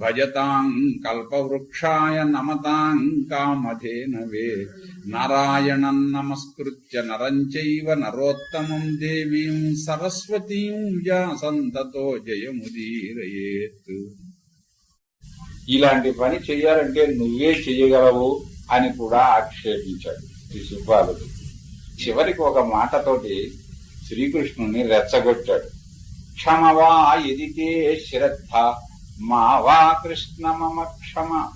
భజతాం కల్పవృక్షాయ నమతాం కామధేనవే నారాయణం నమస్కృత్య నరం చైవ నరోత్తమం దేవీం సరస్వతీం వ్యాసంతతో జయముదీరయేత్. ఇలాంటి పని చెయ్యాలంటే నువ్వే చెయ్యగలవు అని కూడా ఆక్షేపించాడు ఈ సుబ్బాలుడు చివరికి ఒక మాటతోటి శ్రీకృష్ణుని రెచ్చగొట్టాడు. క్షమవా ఎదితే శ్రద్ధ మా వా కృష్ణ మమ క్షమ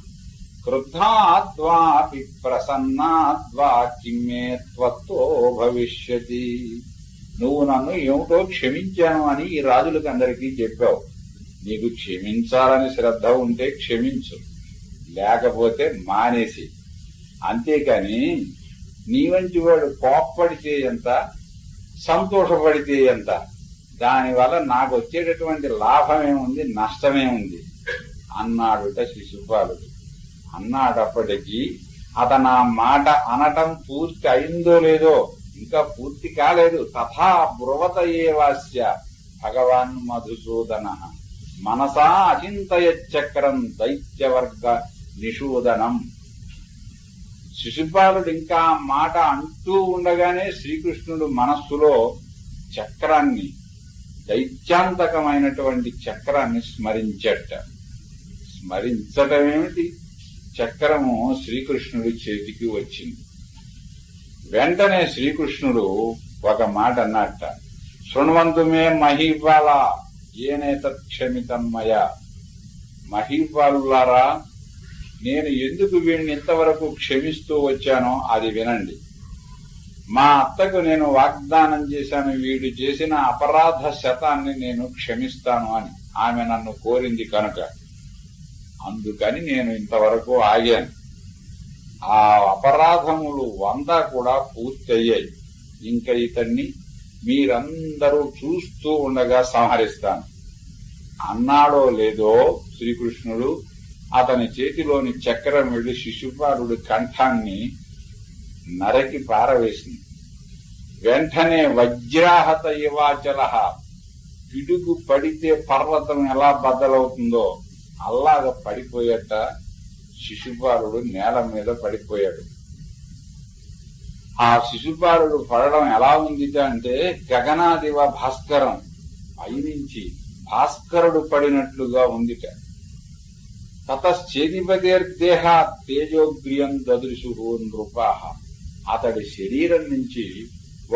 క్రుద్ధాద్వాపి ప్రసన్నాద్వా కిమ్మే త్వత్తో భవిష్యతి. నువ్వు నన్ను ఏమిటో క్షమించాను అని ఈ రాజులకు అందరికీ చెప్పావు. నీకు క్షమించాలని శ్రద్ధ ఉంటే క్షమించు. లేకపోతే మానేసి. అంతేకాని నీ వంటి వాడు కోప్పడితే ఎంత సంతోషపడితే ఎంత దానివల్ల నాకు వచ్చేటటువంటి లాభమేముంది? నష్టమేముంది? అన్నాడుట శిశుపాలుడు. అన్నాడప్పటికీ అతను ఆ మాట అనటం పూర్తి అయిందో లేదో ఇంకా పూర్తి కాలేదు. తథా బ్రువత ఏవాస్య భగవాన్ మధుసూదన. మనసా అచింతయ చక్రం దైత్యవర్గ నిషూదనం. శిశుపాలుడు ఇంకా మాట అంటూ ఉండగానే శ్రీకృష్ణుడు మనస్సులో చక్రాన్ని దైత్యాంతకమైనటువంటి చక్రాన్ని స్మరించట. స్మరించటమేమిటి? చక్రము శ్రీకృష్ణుడి చేతికి వచ్చింది. వెంటనే శ్రీకృష్ణుడు ఒక మాట అన్నట్ట. శృణవంతుమే మహీపాల ఏనే తత్క్షమితమ్మయ మహీపాలులారా నేను ఎందుకు వీడిని ఇంతవరకు క్షమిస్తూ వచ్చానో అది వినండి. మా అత్తకు నేను వాగ్దానం చేశాను వీడు చేసిన అపరాధ శతాన్ని నేను క్షమిస్తాను అని. ఆమె నన్ను కోరింది కనుక. అందుకని నేను ఇంతవరకు ఆగాను. ఆ అపరాధములు వంద కూడా పూర్తయ్యాయి. ఇంకా ఇతన్ని మీరందరూ చూస్తూ ఉండగా సంహరిస్తాను. అన్నాడో లేదో శ్రీకృష్ణుడు అతని చేతిలోని చక్రం వెళ్ళి శిశుపాలుడి కంఠాన్ని నరకి పారవేసింది. వెంటనే వజ్రాహత యువాచల పిడుగు పడితే పర్వతం ఎలా బద్దలవుతుందో అల్లాగ పడిపోయేట శిశుపాలుడు నేల మీద పడిపోయాడు. ఆ శిశుపాలుడు పడడం ఎలా ఉంది అంటే గగనాదివ భాస్కరం పైనుంచి భాస్కరుడు పడినట్లుగా ఉందిట. తతశ్చేదిపదేర్దేహ తేజోగ్రియం దదృశు నృపాహ అతడి శరీరం నుంచి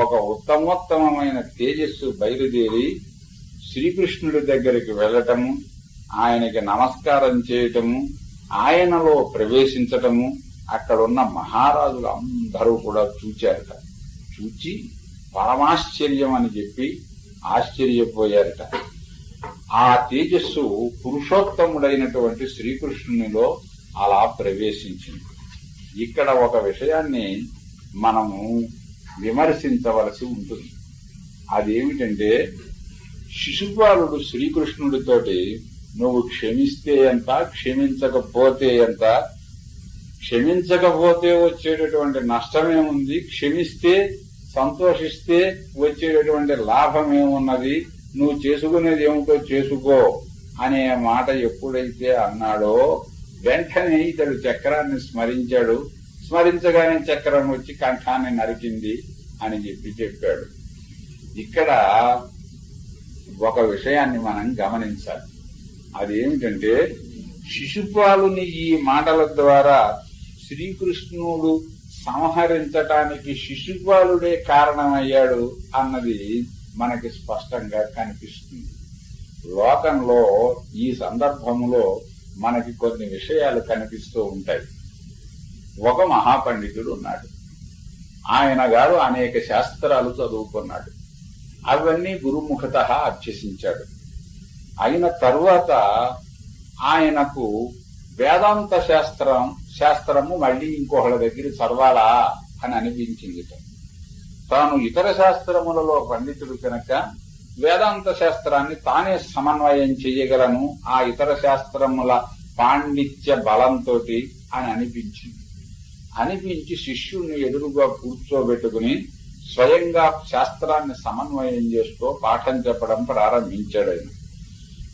ఒక ఉత్తమోత్తమైన తేజస్సు బయలుదేరి శ్రీకృష్ణుడి దగ్గరికి వెళ్ళటము ఆయనకి నమస్కారం చేయటము ఆయనలో ప్రవేశించటము అక్కడున్న మహారాజులు అందరూ కూడా చూచారట. చూచి పరమాశ్చర్యం అని చెప్పి ఆశ్చర్యపోయారట. ఆ తేజస్సు పురుషోత్తముడైనటువంటి శ్రీకృష్ణునిలో అలా ప్రవేశించింది. ఇక్కడ ఒక విషయాన్ని మనము విమర్శించవలసి ఉంటుంది. అదేమిటంటే శిశుపాలుడు శ్రీకృష్ణుడితోటి నువ్వు క్షమిస్తే ఎంత క్షమించకపోతే ఎంత క్షమించకపోతే వచ్చేటటువంటి నష్టమేముంది క్షమిస్తే సంతోషిస్తే వచ్చేటటువంటి లాభమేమున్నది నువ్వు చేసుకునేది ఏమిటో చేసుకో అనే మాట ఎప్పుడైతే అన్నాడో వెంటనే ఇతడు చక్రాన్ని స్మరించాడు స్మరించగానే చక్రం వచ్చి కంఠాన్ని నరికింది అని చెప్పి చెప్పాడు. ఇక్కడ ఒక విషయాన్ని మనం గమనించాలి. అదేమిటంటే శిశుపాలుని ఈ మాటల ద్వారా శ్రీకృష్ణుడు సంహరించటానికి శిశుపాలుడే కారణమయ్యాడు అన్నది మనకి స్పష్టంగా కనిపిస్తుంది. లోకంలో ఈ సందర్భంలో మనకి కొన్ని విషయాలు కనిపిస్తూ ఉంటాయి. ఒక మహాపండితుడు ఉన్నాడు. ఆయన గారు అనేక శాస్త్రాలు చదువుకున్నాడు. అవన్నీ గురుముఖత అభ్యసించాడు అయిన తరువాత ఆయనకు వేదాంత శాస్త్రం శాస్త్రము మళ్ళీ ఇంకొకళ్ళ దగ్గర చదవాలా అని అనిపించింది. తాను ఇతర శాస్త్రములలో పండితుడు కనుక వేదాంత శాస్త్రాన్ని తానే సమన్వయం చేయగలను ఆ ఇతర శాస్త్రముల పాండిత్య బలంతో అని అనిపించింది. అనిపించి శిష్యుణ్ణి ఎదురుగా కూర్చోబెట్టుకుని స్వయంగా శాస్త్రాన్ని సమన్వయం చేస్తూ పాఠం చెప్పడం ప్రారంభించాడు ఆయన.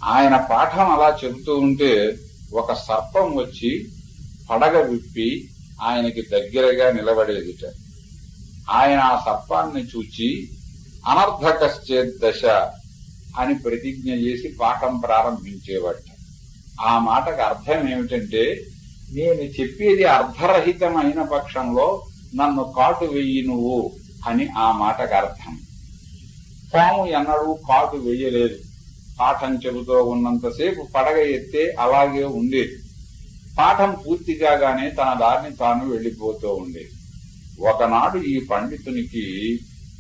ఆయన పాఠం అలా చెబుతూ ఉంటే ఒక సర్పం వచ్చి పడగ విప్పి ఆయనకి దగ్గరగా నిలబడేదిట. ఆయన ఆ సర్పాన్ని చూచి అనర్ధకశ్చేత్ దశ అని ప్రతిజ్ఞ చేసి పాఠం ప్రారంభించేవాట. ఆ మాటకు అర్థం ఏమిటంటే నేను చెప్పేది అర్థరహితమైన పక్షంలో నన్ను కాటు వెయ్యి నువ్వు అని ఆ మాటకు అర్థం. పాము ఎన్నడూ కాటు వెయ్యలేదు. పాఠం చెబుతూ ఉన్నంతసేపు పడగ ఎత్తే అలాగే ఉండేది పాఠం పూర్తి కాగానే తన దారిని తాను వెళ్ళిపోతూ ఉండేది ఒకనాడు ఈ పండితునికి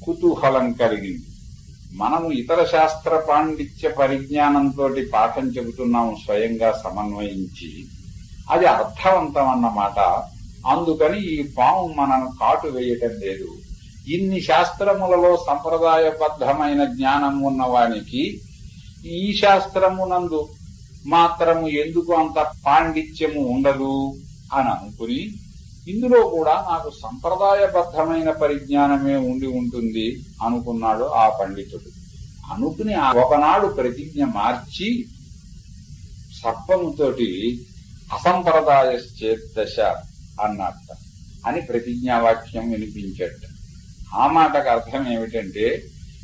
కుతూహలం కలిగింది. మనము ఇతర శాస్త్ర పాండిత్య పరిజ్ఞానంతో పాఠం చెబుతున్నాము స్వయంగా సమన్వయించి. అది అర్థవంతం అన్నమాట అందుకని ఈ పాము మనను కాటు వేయటం లేదు. ఇన్ని శాస్త్రములలో సంప్రదాయబద్ధమైన జ్ఞానం ఉన్నవానికి ఈ శాస్త్రమునందు మాత్రము ఎందుకు అంత పాండిత్యము ఉండదు అని అనుకుని ఇందులో కూడా నాకు సంప్రదాయబద్ధమైన పరిజ్ఞానమే ఉండి ఉంటుంది అనుకున్నాడు ఆ పండితుడు. అనుకుని ఒకనాడు ప్రతిజ్ఞ మార్చి సర్పముతోటి అసంప్రదాయశ్చేదశ అన్నట్ట అని ప్రతిజ్ఞావాక్యం వినిపించట. ఆ మాటకు అర్థం ఏమిటంటే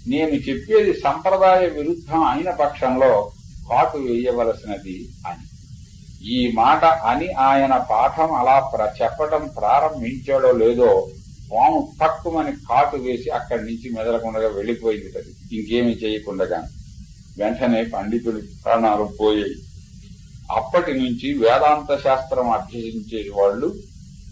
నేను చెప్పేది సంప్రదాయ విరుద్ధం అయిన పక్షంలో కాటు వేయవలసినది అని. ఈ మాట అని ఆయన పాఠం అలా చెప్పటం ప్రారంభించాడో లేదో పాము తక్కువని కాటు వేసి అక్కడి నుంచి మెదలకుండా వెళ్ళిపోయింది ఇంకేమి చేయకుండా వెంటనే పండితుడి ప్రాణాలు పోయాయి. అప్పటి నుంచి వేదాంత శాస్త్రం అభ్యసించే వాళ్ళు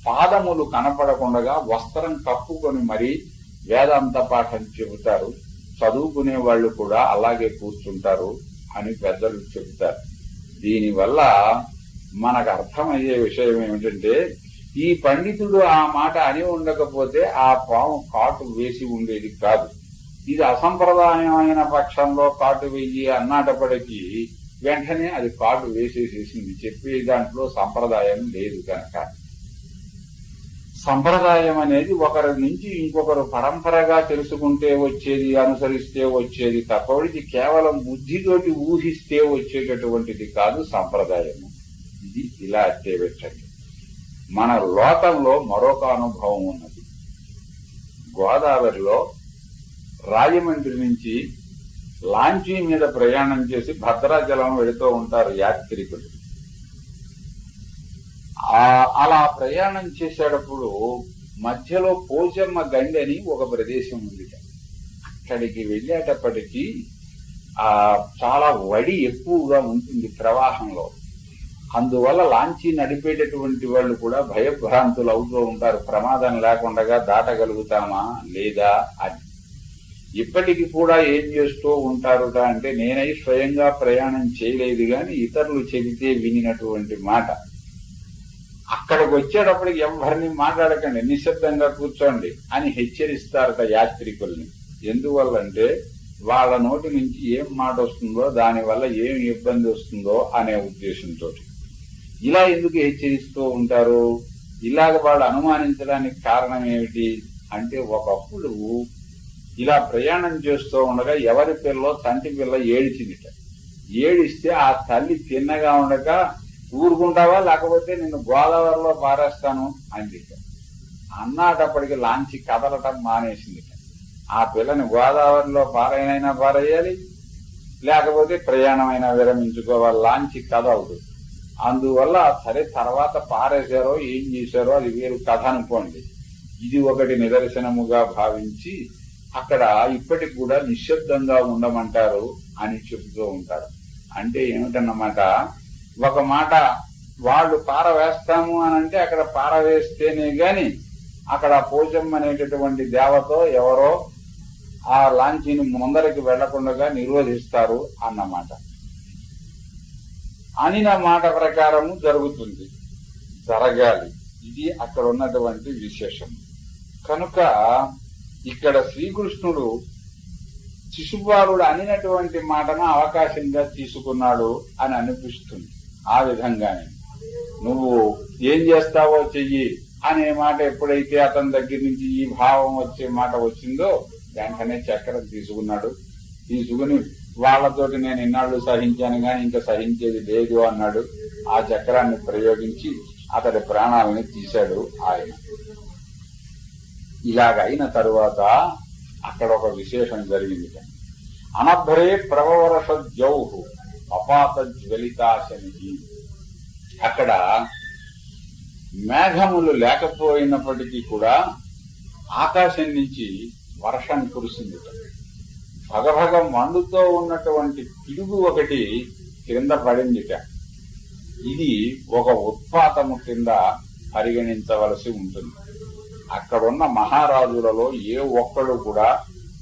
పాదములు కనపడకుండా వస్త్రం కప్పుకొని మరీ వేదాంత పాఠం చెబుతారు. చదువుకునే వాళ్ళు కూడా అలాగే కూర్చుంటారు అని పెద్దలు చెబుతారు. దీనివల్ల మనకు అర్థమయ్యే విషయం ఏమిటంటే ఈ పండితుడు ఆ మాట అని ఉండకపోతే ఆ పాము కాటు వేసి ఉండేది కాదు. ఇది అసంప్రదాయమైన పక్షంలో కాటు వెయ్యి అన్నాటప్పటికీ వెంటనే అది కాటు వేసేసేసింది చెప్పే దాంట్లో సంప్రదాయం లేదు కనుక. సంప్రదాయం అనేది ఒకరి నుంచి ఇంకొకరు పరంపరగా తెలుసుకుంటే వచ్చేది అనుసరిస్తే వచ్చేది తప్ప ఇది కేవలం బుద్ధితోటి ఊహిస్తే వచ్చేటటువంటిది కాదు సంప్రదాయము. ఇది ఇలా అట్టేపెట్టండి మన లోకంలో మరొక అనుభవం ఉన్నది. గోదావరిలో రాజమండ్రి నుంచి లాంచీ మీద ప్రయాణం చేసి భద్రాచలం వెళుతూ ఉంటారు యాత్రికులు. అలా ప్రయాణం చేసేటప్పుడు మధ్యలో పోచమ్మ గండి అని ఒక ప్రదేశం ఉంది. అక్కడికి వెళ్ళేటప్పటికీ ఆ చాలా వడి ఎక్కువగా ఉంటుంది ప్రవాహంలో. అందువల్ల లాంచీ నడిపేటటువంటి వాళ్ళు కూడా భయభ్రాంతులు అవుతూ ఉంటారు. ప్రమాదం లేకుండా దాటగలుగుతామా లేదా అని. ఇప్పటికి కూడా ఏం చేస్తూ ఉంటారుట అంటే నేనై స్వయంగా ప్రయాణం చేయలేదు కానీ ఇతరులు చెబితే వినినటువంటి మాట. అక్కడికి వచ్చేటప్పటికి ఎవరిని మాట్లాడకండి నిశ్శబ్దంగా కూర్చోండి అని హెచ్చరిస్తారట యాత్రికుల్ని. ఎందువల్లంటే వాళ్ళ నోటి నుంచి ఏం మాట వస్తుందో దానివల్ల ఏం ఇబ్బంది వస్తుందో అనే ఉద్దేశంతో ఇలా ఎందుకు హెచ్చరిస్తూ ఉంటారు? ఇలాగ వాళ్ళు అనుమానించడానికి కారణం ఏమిటి? అంటే ఒకప్పుడు ఇలా ప్రయాణం చేస్తూ ఉండగా ఎవరి పిల్ల తంటి పిల్ల ఏడిచిందిట. ఏడిస్తే ఆ తల్లి తిన్నగా ఉండగా ఊరుకుంటావా? లేకపోతే నిన్ను గోదావరిలో పారేస్తాను అందిట. అన్నాటప్పటికి లాంచి కదలటం మానేసిందిట. ఆ పిల్లని గోదావరిలో పారైనైనా పారేయాలి లేకపోతే ప్రయాణమైనా విరమించుకోవాలి లాంచి కదలదు. అందువల్ల సరే తర్వాత పారేశారో ఏం చేశారో అది వేరు కథ అనుకోండి. ఇది ఒకటి నిదర్శనముగా భావించి అక్కడ ఇప్పటికి కూడా నిశ్శబ్దంగా ఉండమంటారు అని చెబుతూ ఉంటారు. అంటే ఏమిటన్నమాట? ఒక మాట వాళ్ళు పార వేస్తాము అని అంటే అక్కడ పార వేస్తేనే గాని అక్కడ పోచమ్మ అనేటటువంటి దేవతో ఎవరో ఆ లాంచీని ముందరికి వెళ్ళకుండా నిరోధిస్తారు అన్నమాట. అని నా మాట ప్రకారము జరుగుతుంది. జరగాలి. ఇది అక్కడ ఉన్నటువంటి విశేషం. కనుక ఇక్కడ శ్రీకృష్ణుడు శిశుపాలుడు అనినటువంటి మాటను అవకాశంగా తీసుకున్నాడు అని అనిపిస్తుంది. ఆ విధంగానే. నువ్వు ఏం చేస్తావో చెయ్యి అనే మాట ఎప్పుడైతే అతని దగ్గర నుంచి ఈ భావం వచ్చే మాట వచ్చిందో వెంటనే చక్రం తీసుకున్నాడు. తీసుకుని వాళ్ళతోటి నేను ఇన్నాళ్ళు సహించాను గాని ఇంకా సహించేది లేదు అన్నాడు. ఆ చక్రాన్ని ప్రయోగించి అతడి ప్రాణాలని తీశాడు ఆయన. ఇలాగ అయిన తరువాత అక్కడ ఒక విశేషం జరిగింది. అనభ్రే ప్రవరస జౌహు అపాత జ్వలితాశని అక్కడ మేఘములు లేకపోయినప్పటికీ కూడా ఆకాశం నుంచి వర్షం కురిసింది భగభగ మండుతో ఉన్నటువంటి పిడుగు ఒకటి క్రింద పడిందిట. ఇది ఒక ఉత్పాతము కింద పరిగణించవలసి ఉంటుంది. అక్కడున్న మహారాజులలో ఏ ఒక్కడు కూడా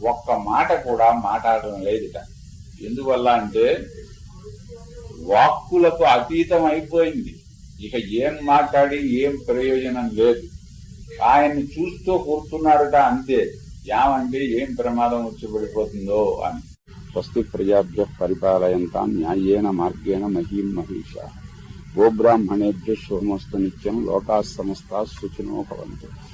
ఒక్క మాట కూడా మాట్లాడడం లేదుట. ఎందువల్ల అంటే వాక్కులకు అతీతం అయిపోయింది. ఇక ఏం మాట్లాడి ఏం ప్రయోజనం లేదు. ఆయన్ని చూస్తూ కూర్చున్నాడట అంతే. యామంటే ఏం ప్రమాదం వచ్చి పడిపోతుందో అని. స్వస్తి ప్రజాభ్య పరిపాలయంతా న్యాయేన మార్గేణ మహీం మహిష. గోబ్రాహ్మణేభ్య శుభమస్తు నిత్యం లోకా సమస్త సుఖినో భవంతు.